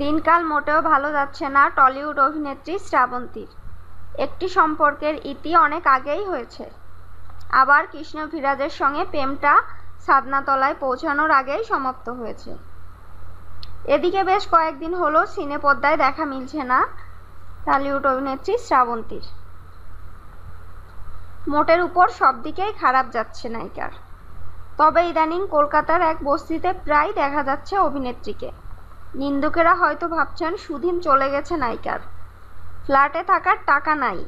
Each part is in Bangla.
দিনকাল মোটেও ভালো যাচ্ছে না টলিউড অভিনেত্রী শ্রাবন্তীর। একটি সম্পর্কের ইতি অনেক আগেই হয়েছে। আবার কৃষ্ণ ভিরাজের সঙ্গে প্রেমটা সাদনাতলায় পৌঁছানোর আগেই সমাপ্ত হয়েছে। এদিকে বেশ কয়েকদিন হলো সিনে পর্দায় দেখা মিলছে না টলিউড অভিনেত্রী শ্রাবন্তীর। মোটের উপর সব দিকেই খারাপ যাচ্ছে নায়িকার। তবে ইদানিং কলকাতার এক বস্তিতে প্রায় দেখা যাচ্ছে অভিনেত্রীকে। নিন্দুকেরা হয়তো ভাবছেন সুদিন চলে গেছে নায়িকার। ফ্ল্যাটে থাকার টাকা নাই।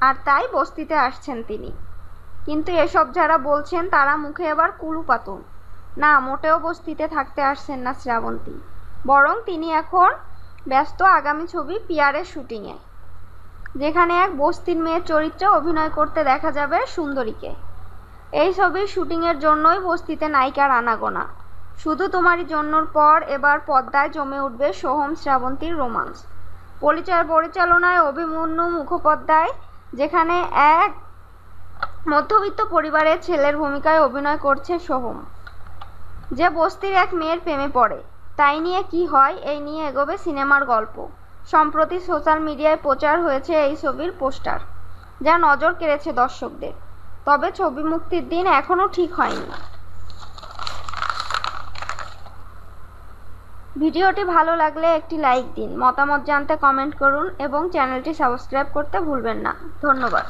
আর তাই বস্তিতে আসছেন তিনি। কিন্তু এসব যারা বলছেন, তারা মুখে এবার কুলু পাতুন। না, মোটেও বস্তিতে থাকতে আসছেন না শ্রাবন্তী। বরং তিনি এখন ব্যস্ত আগামী ছবি পিয়ারের শুটিংয়ে, যেখানে এক বস্তির মেয়ের চরিত্রে অভিনয় করতে দেখা যাবে সুন্দরীকে। এই ছবির শুটিংয়ের জন্যই বস্তিতে নায়িকার আনাগোনা। শুধু তোমারই জন্যর পর এবার পদ্মায় জমে উঠবে সোহম শ্রাবন্তীর রোমান্স পরিচয় পরিচালনায় অভিমন্যু মুখোপাধ্যায়, যেখানে এক মধ্যবিত্ত পরিবারের ছেলের ভূমিকায় অভিনয় করছে সোহম। যে বস্তির এক মেয়ের প্রেমে পড়ে, তাই নিয়ে কি হয় এই নিয়ে এগোবে সিনেমার গল্প। সম্প্রতি সোশ্যাল মিডিয়ায় প্রচার হয়েছে এই ছবির পোস্টার, যা নজর কেড়েছে দর্শকদের। তবে ছবি মুক্তির দিন এখনও ঠিক হয়নি। ভিডিওটি ভালো লাগলে একটি লাইক দিন, মতামত জানতে কমেন্ট করুন এবং চ্যানেলটি সাবস্ক্রাইব করতে ভুলবেন না। ধন্যবাদ।